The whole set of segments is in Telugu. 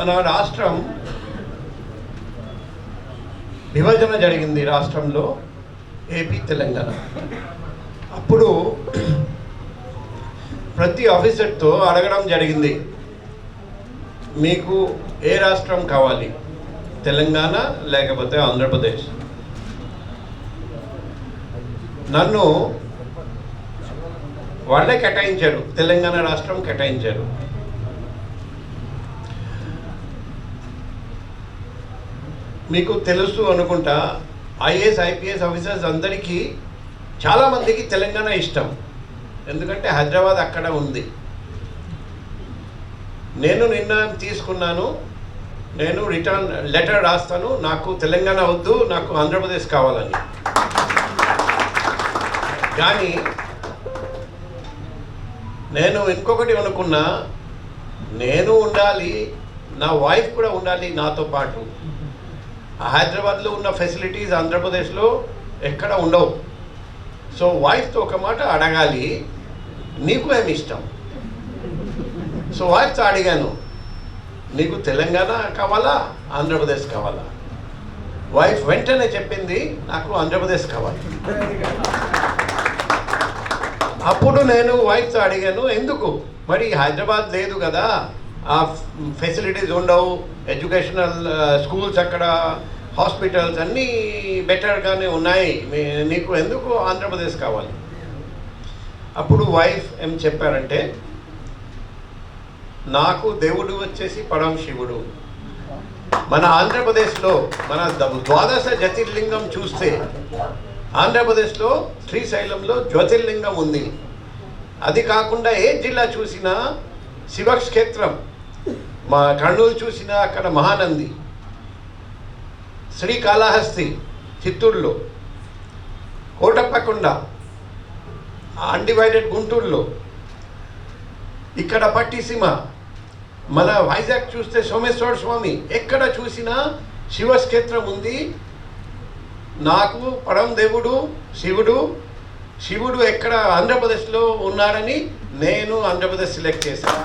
మన రాష్ట్రం విభజన జరిగింది రాష్ట్రంలో ఏపీ తెలంగాణ. అప్పుడు ప్రతి ఆఫీసర్తో అడగడం జరిగింది మీకు ఏ రాష్ట్రం కావాలి? తెలంగాణ లేకపోతే ఆంధ్రప్రదేశ్? నన్ను వాళ్ళే కేటాయించారు తెలంగాణ రాష్ట్రం కేటాయించారు. మీకు తెలుసు అనుకుంటా ఐఏఎస్ ఐపీఎస్ ఆఫీసర్స్ అందరికీ చాలామందికి తెలంగాణ ఇష్టం. ఎందుకంటే హైదరాబాద్ అక్కడ ఉంది. నేను నిర్ణయం తీసుకున్నాను నేను రిటర్న్ లెటర్ రాస్తాను నాకు తెలంగాణ వద్దు నాకు ఆంధ్రప్రదేశ్ కావాలని. కానీ నేను ఇంకొకటి అనుకున్నా నేను ఉండాలి నా వైఫ్ కూడా ఉండాలి నాతో పాటు. హైదరాబాద్లో ఉన్న ఫెసిలిటీస్ ఆంధ్రప్రదేశ్లో ఎక్కడ ఉండవు. సో వైఫ్తో ఒక మాట అడగాలి. నీకు ఏమి ఇష్టం? సో వాయిస్తో అడిగాను. నీకు తెలంగాణ కావాలా? ఆంధ్రప్రదేశ్ కావాలా? వైఫ్ వెంటనే చెప్పింది నాకు ఆంధ్రప్రదేశ్ కావాలి. అప్పుడు నేను వైఫ్తో అడిగాను ఎందుకు? మరి హైదరాబాద్ లేదు కదా? ఫెసిలిటీస్ ఉండవు. ఎడ్యుకేషనల్ స్కూల్స్ uh, అక్కడ హాస్పిటల్స్ అన్నీ బెటర్గానే ఉన్నాయి. మీ- నీకు ఎందుకు ఆంధ్రప్రదేశ్ కావాలి? అప్పుడు వైఫ్ ఏం చెప్పారంటే నాకు దేవుడు వచ్చేసి పరం శివుడు. మన ఆంధ్రప్రదేశ్లో మన ద- ద్వాదశ జ్యోతిర్లింగం చూస్తే ఆంధ్రప్రదేశ్లో శ్రీశైలంలో జ్యోతిర్లింగం ఉంది. అది కాకుండా ఏ జిల్లా చూసినా శివక్షేత్రం. మా కర్నూలు చూసిన అక్కడ మహానంది శ్రీకాళహస్తి చిత్తూరులో కోటప్పకొండ అన్డివైడెడ్ గుంటూరులో ఇక్కడ పట్టిసీమ మన వైజాగ్ చూస్తే సోమేశ్వర స్వామి ఎక్కడ చూసినా శివక్షేత్రం ఉంది. నాకు పరం దేవుడు శివుడు శివుడు ఎక్కడ ఆంధ్రప్రదేశ్లో ఉన్నారని నేను ఆంధ్రప్రదేశ్ సెలెక్ట్ చేశాను.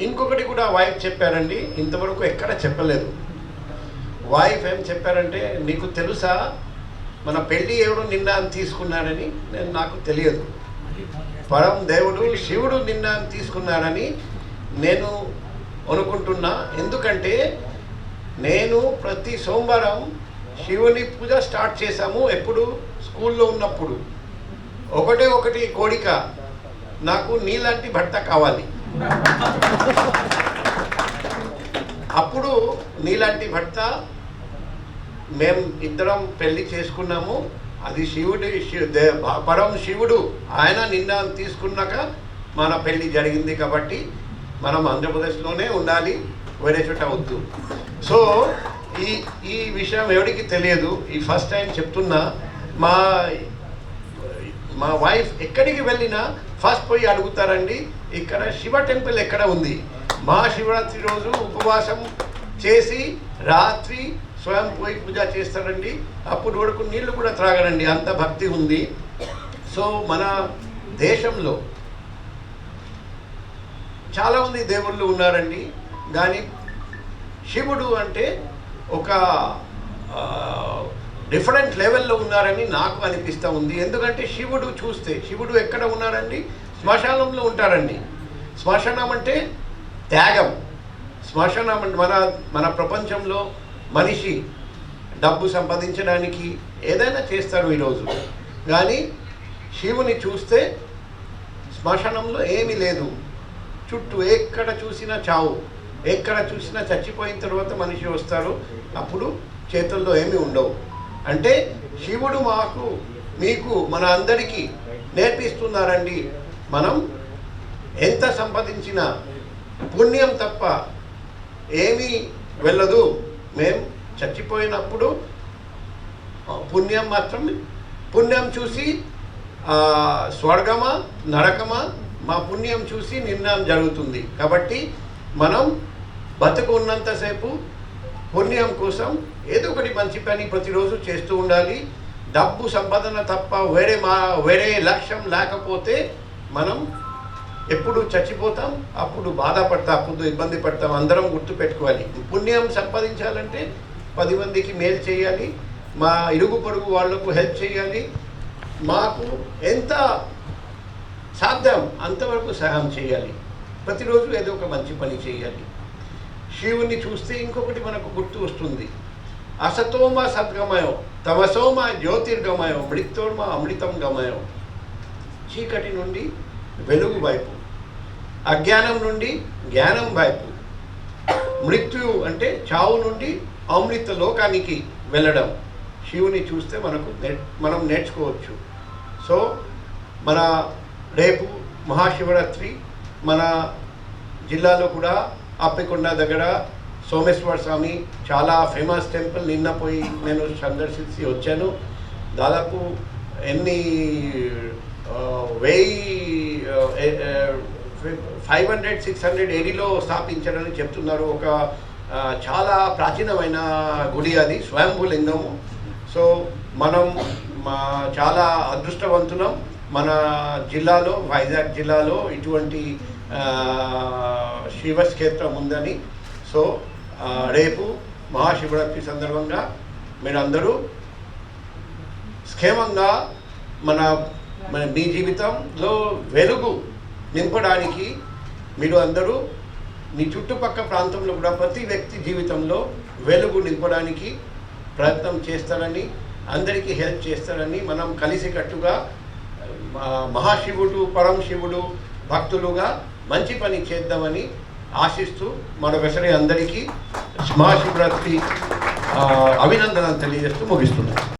ఇంకొకటి కూడా వైఫ్ చెప్పారండి ఇంతవరకు ఎక్కడ చెప్పలేదు. వైఫ్ ఏం చెప్పారంటే నీకు తెలుసా మన పెళ్ళి ఎవరు నిన్న తీసుకున్నారని నేను నాకు తెలియదు. పరం దేవుడు శివుడు నిన్న తీసుకున్నారని నేను అనుకుంటున్నా. ఎందుకంటే నేను ప్రతి సోమవారం శివుని పూజ స్టార్ట్ చేశాము ఎప్పుడు? స్కూల్లో ఉన్నప్పుడు. ఒకటే ఒకటి కోరిక నాకు నీలాంటి భర్త కావాలి. అప్పుడు నీలాంటి భర్త మేము ఇద్దరం పెళ్ళి చేసుకున్నాము. అది శివుడి పరం శివుడు. ఆయన నిర్ణయం తీసుకున్నాక మన పెళ్ళి జరిగింది కాబట్టి మనం ఆంధ్రప్రదేశ్లోనే ఉండాలి. వేరే చోట వద్దు. సో ఈ ఈ విషయం ఎవరికి తెలియదు. ఈ ఫస్ట్ టైం చెప్తున్నా మా మా వైఫ్ ఎక్కడికి వెళ్ళినా ఫస్ట్ పోయి అడుగుతారండి ఇక్కడ శివ టెంపుల్ ఎక్కడ ఉంది? మహాశివరాత్రి రోజు ఉపవాసం చేసి రాత్రి స్వయం పోయి పూజ చేస్తారండి. అప్పుడు వరకు నీళ్ళు కూడా త్రాగరండి అంత భక్తి ఉంది. సో మన దేశంలో చాలామంది దేవుళ్ళు ఉన్నారండి. కానీ శివుడు అంటే ఒక డిఫరెంట్ లెవెల్లో ఉన్నారని నాకు అనిపిస్తూ ఉంది. ఎందుకంటే శివుడు చూస్తే శివుడు ఎక్కడ ఉన్నారండి శ్మశానంలో ఉంటారండి శ్మశానం అంటే త్యాగం. శ్మశానం అంటే మన మన ప్రపంచంలో మనిషి డబ్బు సంపాదించడానికి ఏదైనా చేస్తారు ఈరోజు. కానీ శివుని చూస్తే శ్మశానంలో ఏమీ లేదు. చుట్టూ ఎక్కడ చూసినా చావు. ఎక్కడ చూసినా చచ్చిపోయిన తర్వాత మనిషి వస్తారు అప్పుడు చేతుల్లో ఏమీ ఉండవు. అంటే శివుడు మాకు మీకు మన అందరికీ నేర్పిస్తున్నారండి. మనం ఎంత సంపాదించినా పుణ్యం తప్ప ఏమీ వెళ్ళదు. మేము చచ్చిపోయినప్పుడు పుణ్యం మాత్రం పుణ్యం చూసి స్వర్గమా నరకమా మా పుణ్యం చూసి నిర్ణయం జరుగుతుంది. కాబట్టి మనం బతుకు ఉన్నంతసేపు పుణ్యం కోసం ఏదో ఒకటి మంచి పని ప్రతిరోజు చేస్తూ ఉండాలి. డబ్బు సంపాదన తప్ప వేరే మా వేరే లక్ష్యం లేకపోతే మనం ఎప్పుడు చచ్చిపోతాం అప్పుడు బాధపడతాం అప్పుడు ఇబ్బంది పడతాం. అందరం గుర్తుపెట్టుకోవాలి పుణ్యం సంపాదించాలంటే పది మందికి మేలు చేయాలి. మా ఇరుగు పొరుగు వాళ్ళకు హెల్ప్ చేయాలి. మాకు ఎంత సాధ్యం అంతవరకు సహాయం చేయాలి. ప్రతిరోజు ఏదో ఒక మంచి పని చేయాలి. శివుణ్ణి చూస్తే ఇంకొకటి మనకు గుర్తు వస్తుంది. అసతోమ సద్గమయం తమసోమ జ్యోతిర్గమయం మృత్యోర్మ అమృతం గమయం. చీకటి నుండి వెలుగు వైపు అజ్ఞానం నుండి జ్ఞానం వైపు మృత్యు అంటే చావు నుండి అమృత లోకానికి వెళ్ళడం. శివుని చూస్తే మనకు మనం నేర్చుకోవచ్చు. సో మన రేపు మహాశివరాత్రి మన జిల్లాలో కూడా అప్పికొండ దగ్గర సోమేశ్వర స్వామి చాలా ఫేమస్ టెంపుల్ నిన్న పోయి నేను సందర్శించి వచ్చాను. దాదాపు ఎన్ని వెయ్యి ఫైవ్ హండ్రెడ్ సిక్స్ హండ్రెడ్ ఏడీలో స్థాపించారని చెప్తున్నారు. ఒక చాలా ప్రాచీనమైన గుడి అది స్వయంభూ లింగము సో మనం మా చాలా అదృష్టవంతులం. మన జిల్లాలో వైజాగ్ జిల్లాలో ఇటువంటి శివక్షేత్రం ఉందని. సో రేపు మహాశివరాత్రి సందర్భంగా మీరందరూ క్షేమంగా మన మన మీ జీవితంలో వెలుగు నింపడానికి మీరు అందరూ మీ చుట్టుపక్క ప్రాంతంలో కూడా ప్రతి వ్యక్తి జీవితంలో వెలుగు నింపడానికి ప్రయత్నం చేస్తారని అందరికీ హెల్ప్ చేస్తారని మనం కలిసికట్టుగా మహాశివుడు పరం శివుడు భక్తులుగా మంచి పని చేద్దామని ఆశిస్తూ మన వెసరి అందరికీ మహాశివరాత్రి అభినందనలు తెలియజేస్తూ ముగిస్తున్నాను.